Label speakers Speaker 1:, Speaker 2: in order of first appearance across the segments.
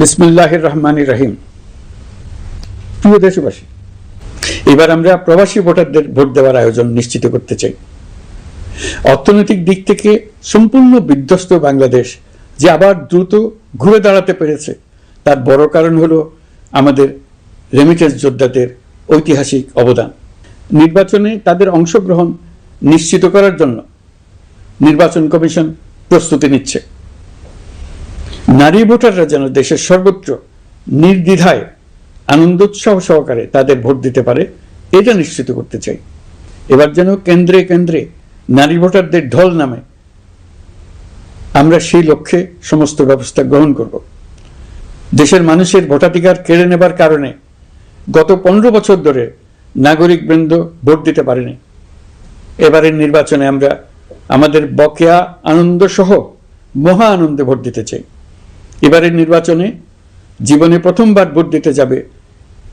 Speaker 1: বিসমুল্লাহ রহমান রহিম। প্রিয় দেশবাসী, এবার আমরা প্রবাসী ভোটারদের ভোট দেওয়ার আয়োজন নিশ্চিত করতে চাই। অর্থনৈতিক দিক থেকে সম্পূর্ণ বিধ্বস্ত বাংলাদেশ যে আবার দ্রুত ঘুরে দাঁড়াতে পেরেছে, তার বড় কারণ হলো আমাদের রেমিটেন্স যোদ্ধাদের ঐতিহাসিক অবদান। নির্বাচনে তাদের অংশগ্রহণ নিশ্চিত করার জন্য নির্বাচন কমিশন প্রস্তুতি নিচ্ছে। নারী ভোটাররা যেন দেশের সর্বত্র নির্দ্বিধায় আনন্দোৎসব সহকারে তাদের ভোট দিতে পারে, এটা নিশ্চিত করতে চাই। এবার যেন কেন্দ্রে কেন্দ্রে নারী ভোটারদের ঢল নামে আমরা সেই লক্ষ্যে সমস্ত ব্যবস্থা গ্রহণ করব। দেশের মানুষের ভোটাধিকার কেড়ে নেবার কারণে গত পনেরো বছর ধরে নাগরিক বৃন্দ ভোট দিতে পারেনি। এবারের নির্বাচনে আমরা আমাদের বকেয়া আনন্দ সহ মহা আনন্দে ভোট দিতে চাই। এবারের নির্বাচনে জীবনে প্রথমবার ভোট দিতে যাবে,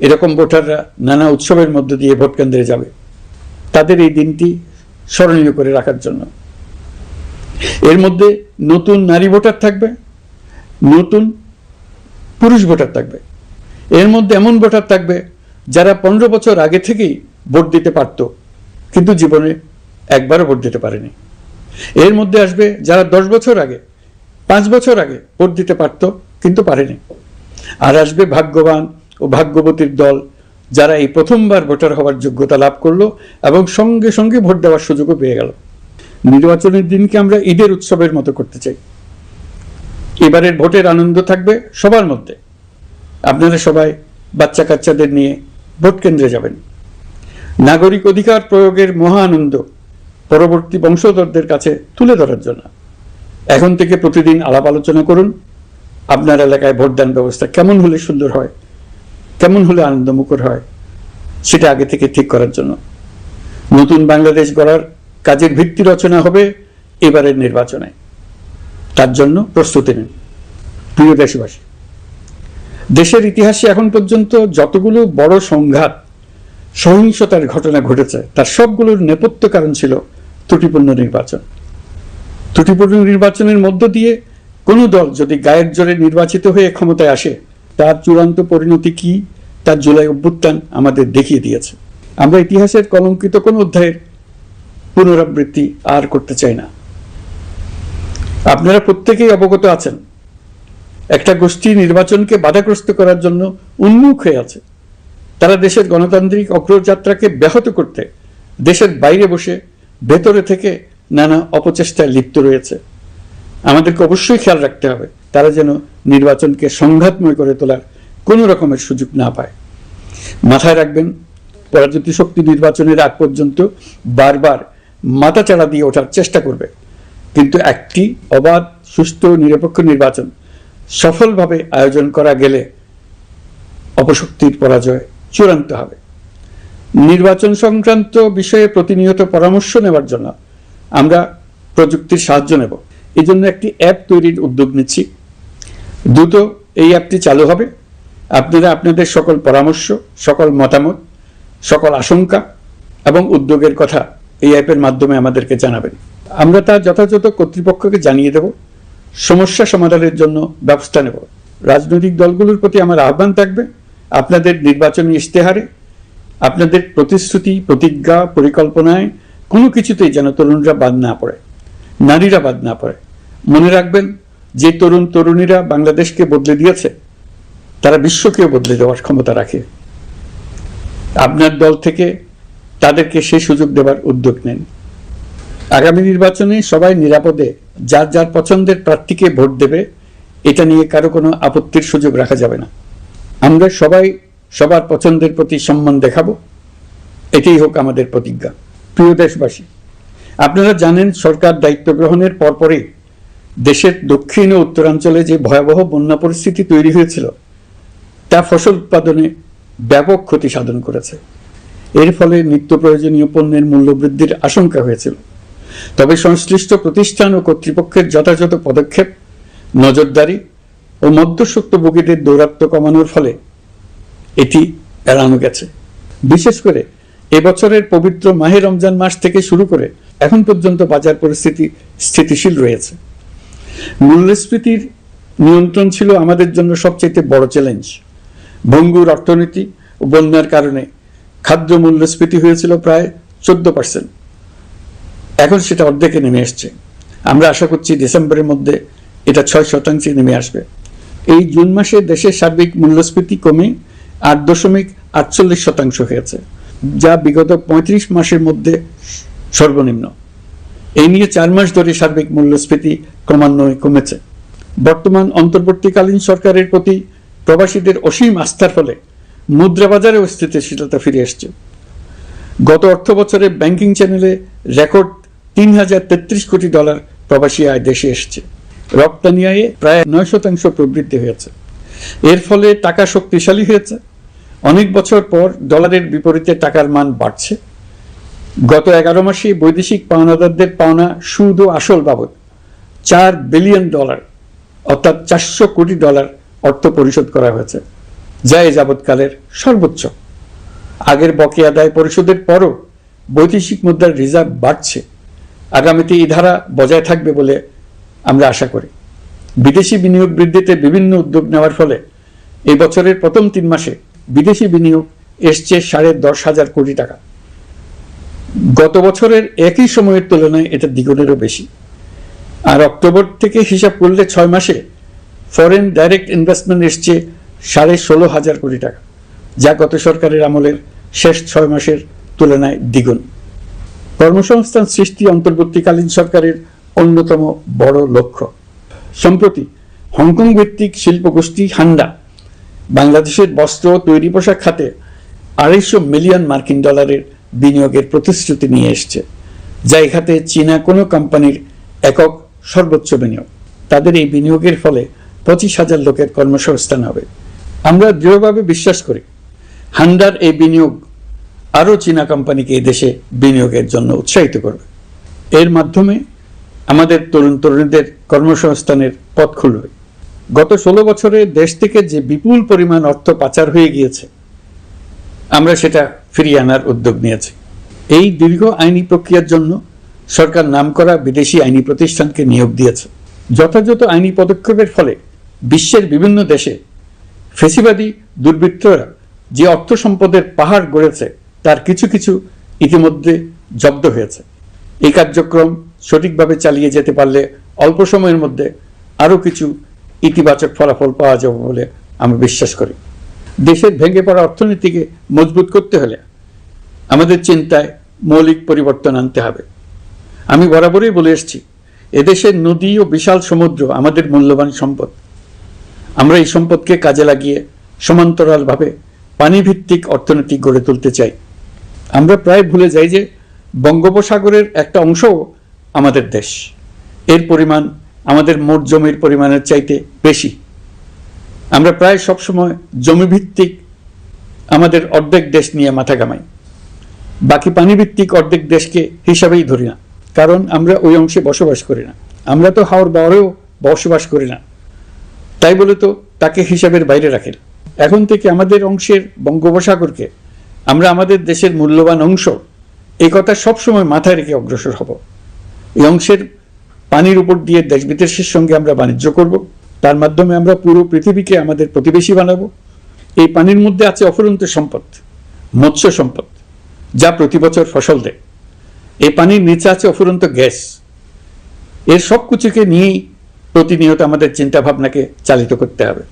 Speaker 1: এরকম ভোটাররা নানা উৎসবের মধ্য দিয়ে ভোট কেন্দ্রে যাবে। তাদের এই দিনটি স্মরণীয় করে রাখার জন্য। এর মধ্যে নতুন নারী ভোটার থাকবে, নতুন পুরুষ ভোটার থাকবে। এর মধ্যে এমন ভোটার থাকবে যারা পনেরো বছর আগে থেকেই ভোট দিতে পারত, কিন্তু জীবনে একবারও ভোট দিতে পারেনি। এর মধ্যে আসবে যারা দশ বছর আগে পাঁচ বছর আগে ভোট দিতে পারত, কিন্তু পারেনি। আর আসবে ভাগ্যবান ও ভাগ্যবতীর দল, যারা এই প্রথমবার ভোটার হওয়ার যোগ্যতা লাভ করল এবং সঙ্গে সঙ্গে ভোট দেওয়ার সুযোগও পেয়ে গেল। নির্বাচনের দিনকে আমরা ঈদের উৎসবের মতো করতে চাই। এবারের ভোটের আনন্দ থাকবে সবার মধ্যে। আপনারা সবাই বাচ্চা কাচ্চাদের নিয়ে ভোট কেন্দ্রে যাবেন। নাগরিক অধিকার প্রয়োগের মহা আনন্দ পরবর্তী বংশধরদের কাছে তুলে ধরার জন্য। এখন থেকে প্রতিদিন আলাপ আলোচনা করুন। আপনার এলাকায় ভোটদান ব্যবস্থা কেমন হলে সুন্দর হয়? কেমন হলে আনন্দমুখর হয়? সেটা আগে থেকে ঠিক করার জন্য। নতুন বাংলাদেশ গড়ার কাজের ভিত্তি রচনা হবে এবারের নির্বাচনে। তার জন্য প্রস্তুতি নিন। প্রিয় দেশবাসী, দেশের ইতিহাসে এখন পর্যন্ত যতগুলো বড় সংঘাত, সহিংসতার ঘটনা ঘটেছে, তার সবগুলোর নেপথ্য কারণ ছিল ত্রুটিপূর্ণ নির্বাচন। ত্রুটিপূর্ণ নির্বাচনের মধ্য দিয়ে কোনো দল যদি গায়ের জোরে নির্বাচিত হয়ে ক্ষমতায় আসে, তার চূড়ান্ত পরিণতি কি তার জুলাই অভ্যুত্থান আমাদের দেখিয়ে দিয়েছে। আমরা ইতিহাসের কলঙ্কিত কোন অধ্যায়ের পুনরাবৃত্তি আর করতে চাই না। আপনারা প্রত্যেকেই অবগত আছেন, একটা গোষ্ঠী নির্বাচনকে বাধাগ্রস্ত করার জন্য উন্মুখ হয়ে আছে। তারা দেশের গণতান্ত্রিক অগ্রযাত্রাকে ব্যাহত করতে, দেশের বাইরে বসে ভেতরে থেকে নানা অপচেষ্টায় লিপ্ত রয়েছে। আমাদেরকে অবশ্যই খেয়াল রাখতে হবে, তারা যেন নির্বাচনকে সংঘাতময় করে তোলার কোনো রকমের সুযোগ না পায়। মাথায় রাখবেন, পরাজিত শক্তি নির্বাচনের আগ পর্যন্ত বারবার মাথাচাড়া দিয়ে ওঠার চেষ্টা করবে। কিন্তু একটি অবাধ, সুস্থ, নিরপেক্ষ নির্বাচন সফলভাবে আয়োজন করা গেলে অপশক্তির পরাজয় চূড়ান্ত হবে। নির্বাচন সংক্রান্ত বিষয়ে প্রতিনিয়ত পরামর্শ নেওয়ার জন্য আমরা প্রযুক্তির সাহায্য নেব। এই জন্য একটি অ্যাপ তৈরির উদ্যোগ নিচ্ছি। দ্রুত এই অ্যাপটি চালু হবে। আপনারা আপনাদের সকল পরামর্শ, সকল মতামত, সকল আশঙ্কা এবং উদ্যোগের কথা এই অ্যাপের মাধ্যমে আমাদেরকে জানাবেন। আমরা তা যথাযথ কর্তৃপক্ষকে জানিয়ে দেব। সমস্যা সমাধানের জন্য ব্যবস্থা নেব। রাজনৈতিক দলগুলোর প্রতি আমার আহ্বান থাকবে। আপনাদের নির্বাচনী ইশতেহারে, আপনাদের প্রতিশ্রুতি, প্রতিজ্ঞা, পরিকল্পনায় কোনো কিছুতেই যেন তরুণরা বাদ না পড়ে, নারীরা বাদ না পড়ে। মনে রাখবেন, যে তরুণ তরুণীরা বাংলাদেশকে বদলে দিয়েছে, তারা বিশ্বকেও বদলে দেওয়ার ক্ষমতা রাখে। আপনার দল থেকে তাদেরকে সেই সুযোগ দেওয়ার উদ্যোগ নেন। আগামী নির্বাচনে সবাই নিরাপদে, যার যার পছন্দের প্রার্থীকে ভোট দেবে, এটা নিয়ে কারও কোনো আপত্তির সুযোগ রাখা যাবে না। আমরা সবাই সবার পছন্দের প্রতি সম্মান দেখাবো। এটাই হোক আমাদের প্রতিজ্ঞা। প্রিয় দেশবাসী, আপনারা জানেন সরকার দায়িত্ব গ্রহণের পরপরই দেশের দক্ষিণ ও উত্তরাঞ্চলে যে ভয়াবহ বন্যা পরিস্থিতি তৈরি হয়েছিল, তা ফসল উৎপাদনে ব্যাপক ক্ষতি সাধন করেছে। এর ফলে নিত্য প্রয়োজনীয় পণ্যের মূল্য বৃদ্ধির আশঙ্কা হয়েছিল। তবে সংশ্লিষ্ট প্রতিষ্ঠান ও কর্তৃপক্ষের যথাযথ পদক্ষেপ, নজরদারি ও মধ্যস্বত্বভোগীদের দৌরাত্ম্য কমানোর ফলে এটি এড়ানো গেছে। বিশেষ করে এবছরের পবিত্র মাহে রমজান মাস থেকে শুরু করে এখন পর্যন্ত বাজার পরিস্থিতি স্থিতিশীল রয়েছে। মূল্যস্ফীতির নিয়ন্ত্রণ ছিল আমাদের জন্য সবচেয়ে বড় চ্যালেঞ্জ ভঙ্গুর অর্থনীতি ও বন্যার কারণে খাদ্য মূল্যস্ফীতি হয়েছিল প্রায় চোদ্দ পার্সেন্ট এখন সেটা অর্ধেকে নেমে এসছে। আমরা আশা করছি ডিসেম্বরের মধ্যে এটা ছয় শতাংশে নেমে আসবে। এই জুন মাসে দেশের সার্বিক মূল্যস্ফীতি কমে আট দশমিক আটচল্লিশ শতাংশ হয়েছে। যা বিগত পঁয়ত্রিশ মাসের মধ্যে সর্বনিম্ন। এই নিয়ে চার মাস ধরে সার্বিক মূল্যস্ফীতি ক্রমান্বয়ে কমেছে। বর্তমান অন্তর্বর্তীকালীন সরকারের প্রতি প্রবাসীদের অসীম আস্থার ফলে মুদ্রা বাজারেও স্থিতিশীলতা ফিরে এসছে। গত অর্থ বছরে ব্যাংকিং চ্যানেলে রেকর্ড তিন হাজার তেত্রিশ কোটি ডলার প্রবাসী আয় দেশে এসছে। রপ্তানি আয়ে প্রায় নয় শতাংশ প্রবৃদ্ধি হয়েছে। এর ফলে টাকা শক্তিশালী হয়েছে। অনেক বছর পর ডলারের বিপরীতে টাকার মান বাড়ছে। গত এগারো মাসে বৈদেশিক পাওনাদারদের পাওনা সুদ ও আসল বাবদ, চার বিলিয়ন ডলার, অর্থাৎ চারশো কোটি ডলার অর্থ পরিশোধ করা হয়েছে, যা এ যাবৎকালের সর্বোচ্চ। আগের বকেয়া আদায় পরিশোধের পরও বৈদেশিক মুদ্রার রিজার্ভ বাড়ছে। আগামীতে এই ধারা বজায় থাকবে বলে আমরা আশা করি। বিদেশি বিনিয়োগ বৃদ্ধিতে বিভিন্ন উদ্যোগ নেওয়ার ফলে এই বছরের প্রথম তিন মাসে বিদেশি বিনিয়োগ এসছে সাড়ে দশ হাজার কোটি টাকা। গত বছরের একই সময়ের তুলনায় এটা দ্বিগুণেরও বেশি। আর অক্টোবর থেকে হিসাব করলে ছয় মাসে ফরেন ডাইরেক্ট ইনভেস্টমেন্ট এসছে সাড়ে ষোলো হাজার কোটি টাকা, যা গত সরকারের আমলের শেষ ছয় মাসের তুলনায় দ্বিগুণ। কর্মসংস্থান সৃষ্টি অন্তর্বর্তীকালীন সরকারের অন্যতম বড় লক্ষ্য। সম্প্রতি হংকং ভিত্তিক শিল্পগোষ্ঠী হান্ডা বাংলাদেশের বস্ত্র তৈরি পোশাক খাতে আড়াইশো মিলিয়ন মার্কিন ডলারের বিনিয়োগের প্রতিশ্রুতি নিয়ে এসছে, যা এই খাতে চীনা কোনো কোম্পানির একক সর্বোচ্চ বিনিয়োগ। তাদের এই বিনিয়োগের ফলে পঁচিশ হাজার লোকের কর্মসংস্থান হবে। আমরা দৃঢ়ভাবে বিশ্বাস করি, হান্ডার এই বিনিয়োগ আরও চীনা কোম্পানিকে দেশে বিনিয়োগের জন্য উৎসাহিত করবে। এর মাধ্যমে আমাদের তরুণ তরুণীদের কর্মসংস্থানের পথ খুলবে। গত ষোলো বছরে দেশ থেকে যে বিপুল পরিমাণ অর্থ পাচার হয়ে গিয়েছে, আমরা সেটা ফিরিয়ে আনার উদ্যোগ নিয়েছি। এই দীর্ঘ আইনি প্রক্রিয়ার জন্য সরকার নামকরা বিদেশি আইনি প্রতিষ্ঠানকে নিয়োগ দিয়েছে। যথাযথ আইনি পদক্ষেপের ফলে বিশ্বের বিভিন্ন দেশে ফেসিবাদী দুর্বৃত্তরা যে অর্থ সম্পদের পাহাড় গড়েছে, তার কিছু কিছু ইতিমধ্যে জব্দ হয়েছে। এই কার্যক্রম সঠিকভাবে চালিয়ে যেতে পারলে অল্প সময়ের মধ্যে আরও কিছু ইতিবাচক ফলাফল পাওয়া যাবে বলে আমি বিশ্বাস করি। দেশের ভেঙে পড়া অর্থনীতিকে মজবুত করতে হলে আমাদের চিন্তায় মৌলিক পরিবর্তন আনতে হবে। আমি বরাবরই বলে এসেছি, এদেশের নদী ও বিশাল সমুদ্র আমাদের মূল্যবান সম্পদ। আমরা এই সম্পদকে কাজে লাগিয়ে সমান্তরালভাবে পানিভিত্তিক অর্থনীতি গড়ে তুলতে চাই। আমরা প্রায় ভুলে যাই যে বঙ্গোপসাগরের একটা অংশও আমাদের দেশ। এর পরিমাণ আমাদের মোট জমির পরিমাণের চাইতে বেশি। আমরা প্রায় সবসময় জমিভিত্তিক আমাদের অর্ধেক দেশ নিয়ে মাথা কামাই বাকি পানিভিত্তিক অর্ধেক দেশকে হিসাবেই ধরি না, কারণ আমরা ওই অংশে বসবাস করি না। আমরা তো হাওর বাওয়ারেও বসবাস করি না। তাই বলে তো তাকে হিসাবের বাইরে রাখেন এখন থেকে আমাদের অংশের বঙ্গোপসাগরকে আমরা আমাদের দেশের মূল্যবান অংশ, এই কথা সবসময় মাথায় রেখে অগ্রসর হব। এই অংশের পানির উপর দিয়ে দেশ বিদেশের সঙ্গে আমরা বাণিজ্য করব। তার মাধ্যমে আমরা পুরো পৃথিবীকে আমাদের প্রতিবেশী বানাবো। এই পানির মধ্যে আছে অফুরন্ত সম্পদ, মৎস্য সম্পদ, যা প্রতি বছর ফসল দেয়। এই পানির নিচে আছে অফুরন্ত গ্যাস। এর সব কিছুকে নিয়েই প্রতিনিয়ত আমাদের চিন্তাভাবনাকে চালিত করতে হবে।